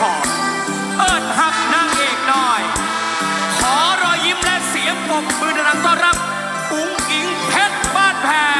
ขอบ เอิดหักนางเอกน้อย ขอรอยยิ้มและเสียงปรบมือดังต้อนรับ อุ้งอิงเพชรบ้านแพง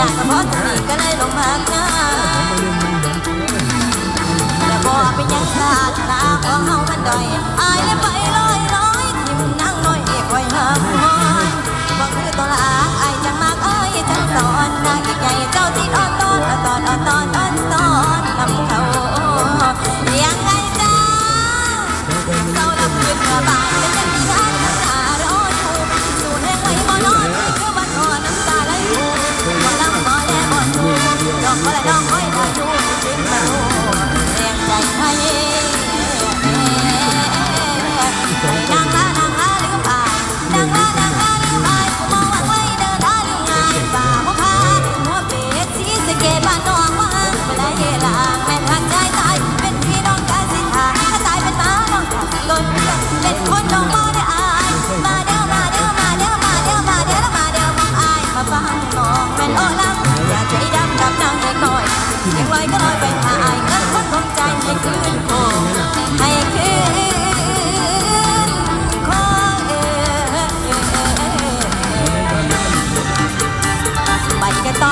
ระเฉพาะจะมีหน้ก็เลยลงมาหน้าและบอกเป็นยังสาลาของเฮามันด้อยอายและไปลอยลอยทิมนั่งน้อยเอกไว้หามอนบอกคือตัวละอายจังมากเอ้ยจังสอนนางใหญ่เจ้าที่อ่อนตอนอ่อนตอนอ่อนตอนอ่อนตอนนำเขายังไงจ้าเจ้าลำยืนเมื่อบาน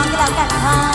ไปกันต่อกันแล้วกันค่ะ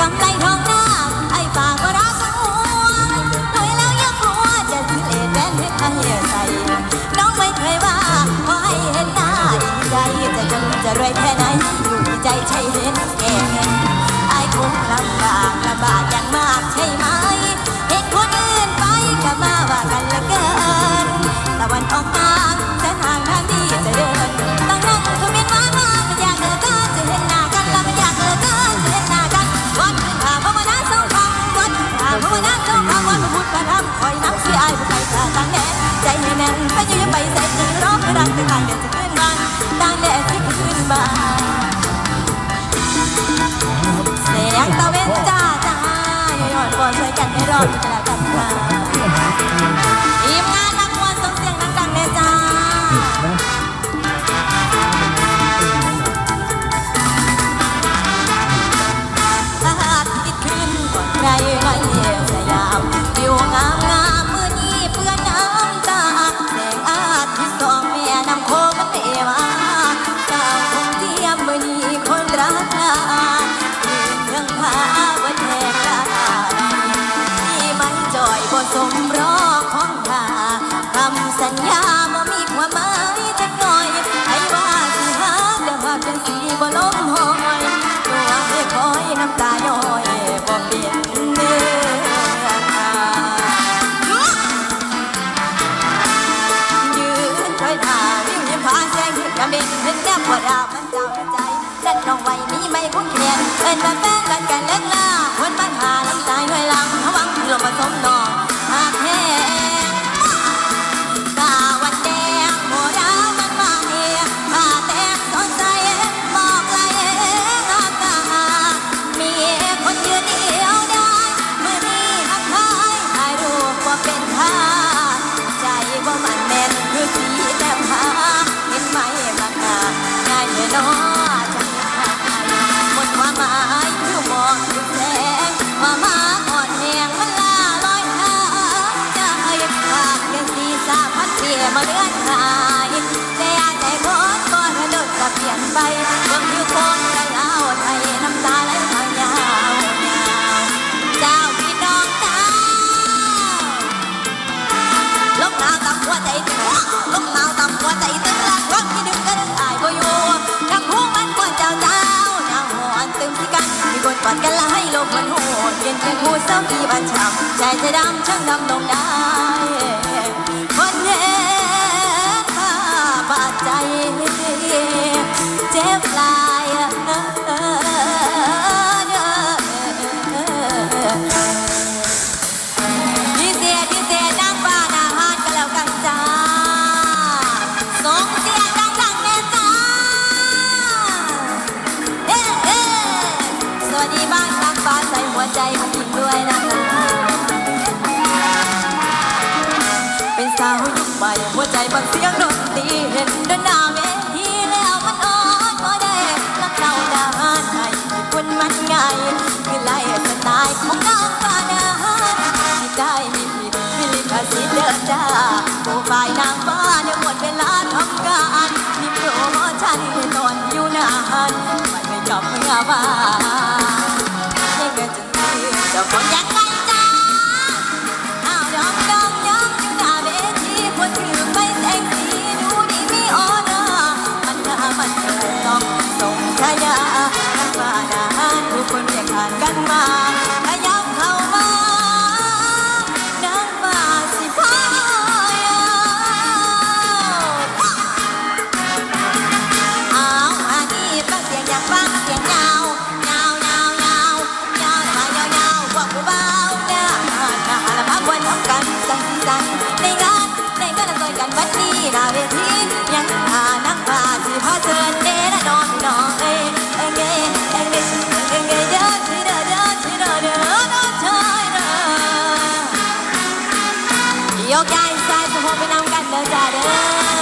กำไรทองหน้าไอ้ฝากว่ารักห่วงรวยแล้วยังกลัวจะซื้อเลดแบนให้ใครใส่น้องไม่เคยว่าขอให้เห็นหน้าดีใจจะจนจะรวยแค่ไหนอยู่ที่ใจใช่เห็นแก่เงินไอ้คงลำบากลำบากอย่างมากใช่ไหม เห็นคนอื่นไปก็มาว่ากันละเกิน คนช่วยกันให้รอดกันแล้วกันค่ะ สมรอของข้าคำสัญญาบ่มีความหมายจักหน่อยให้ว่าสิหาแต่ว่าจันสีบ่ล้มหอยตัวให้คอยน้ำตาย่อยบ่เปลี่ยนเนื้อตายืนคอยท่าวิวยิ้มผางขึ้นกระเบนเห็นแก้มปวดดามันเจ้าใจฉันน้องไว้มีไม่คุ้นเคียงเป็นแบบแฟนกันกันเล็กลาวันปัญหาน้ำตาย่อยลังระวังลมผสมนอง hot head. ปัดกันละให้ลมมันโหดเย็นคือหูเศร้าที่บันช้ำใจจะดำช่างดำลงด้ ไปหัวใจบังเสียงดนตรีเห็นเดินหน้าเวทีแล้วมันอ่อนพอได้รักเราด้นไหคนมันง่ายคือไล่สไตล์ของนางฟ้านาที่ได้ไม่ผิดไม่ลิเดินจ้าโปไฟนางฟ้าใหมดเวลาทำงานมีโปรโมชั่นอนอยู่นานมันไม่ยอมเมื่อวานยังเกิดจะมีเจ้าของยัก ยังหานักปาที่พอเจอเนรนองนองเอ้เอ้เอ้เอ้เอ้เอ้เยอที่ด้เด้อที่ด้เด้อน้ชายเด้ยกย้ายสายสะโพกไปนำกันเด้อจ้าเด้อ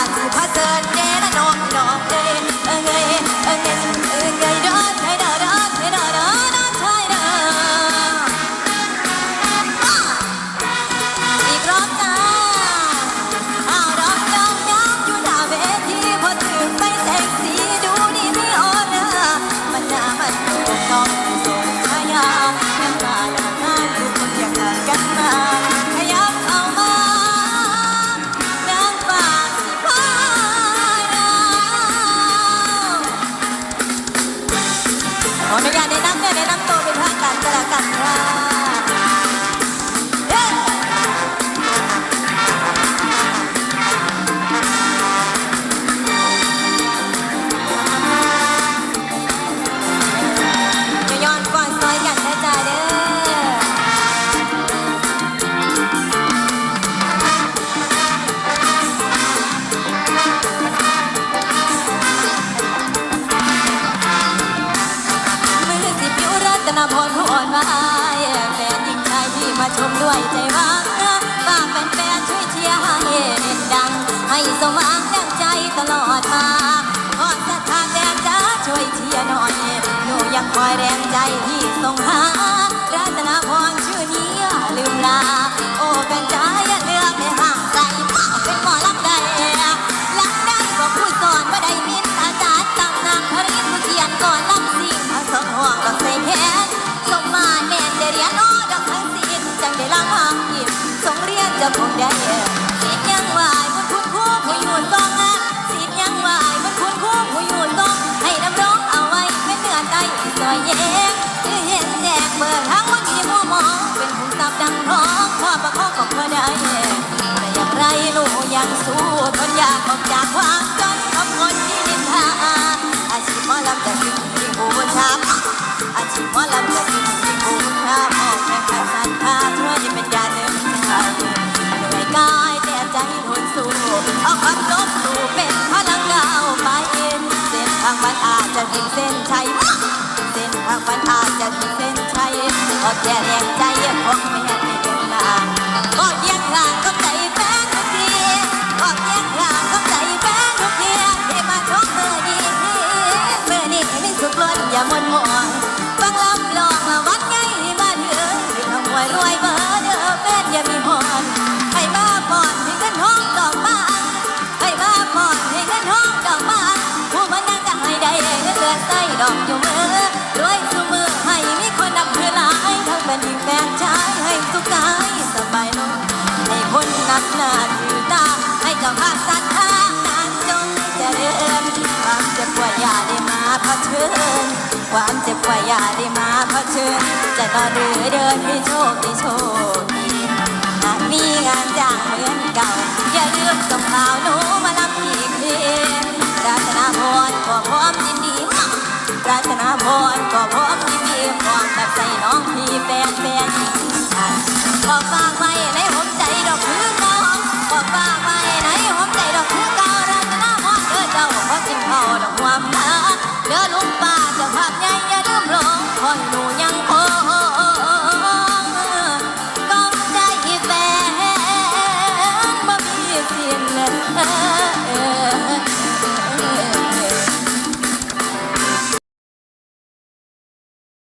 I do. คอยแรงใจที่ส่งหารัตนาพรชื่อนี้าลืมลา โอ้เป็นใจอย่าเลือกในห่างใจเป็นหมอลำได้ลำได้ก็ผู้สอนว่าได้มินอาจารย์ตำนานครินผู้เขียนก่อนลำสิ่งผสมห่วงกับใส่แขนสมมาแน่นได้เรียนโอ้ดอกทั้งสิ้นจังได้ลำหางยิ้มส่งเรียนจะคงได้ ประคองก็พอได้แต่อย่างไรลูกยังสู้ทนอยากออกจากความจนของคนที่นินทาอาชีพหมอลำจะสิ่งที่บูชาอาชีพหมอลำจะสิ่งที่บูชาพ่อแม่ขันสันทาช่วยที่เป็นยาเดิมใจเหนื่อยกายแต่ใจทนสู้เอาความลบสู่เป็นพลังก้าวไปเส้นทางมันอาจจะถึงเส้นชัยเส้นทางมันอาจจะถึงเส้นชัยก็แค่แรงใจของแม่เรียงใจแฟนทุกทีก็เยียงไม่เหวยรวยเบอร์เด้อแฟน ดอกไม้ให้มาก่อนที่กันห้องดอกไม้ผู้มันนั่งก็ให้ได้เงินเดือนใส่ดอกอยู่มือรวย ทั้แฟนชายให้สุขกายสบายลงให้คนนับหน้าถือตา ให้เจ้าภาพศรัทธานานจงเจริญความเจ็บปวดอย่าได้มาเผชิญความเจ็บปวดอย่าได้มาเผชิญจะนอนหรือเดินให้โชคดีโชคดีหากมีงานจ้างเหมือนเก่า อย่าลืมส่งข่าวหนูมารับอีกทีรัตนาพรก็พร้อมยินดี รัชนาพรก็พรอมที่มีพร้อมแบบใจน้องพี่แฟนแฟนขอฝากไว้ในหัวใจดอกพื้นเก่าขอฝากไว้ในหัวใจดอกพื้นเก่าราชนาพรเด้อเจ้าขอจิ้มเขาดอกความาเด้อลุงป้าจะภาพใหญ่อย่าลืมลงคอยดู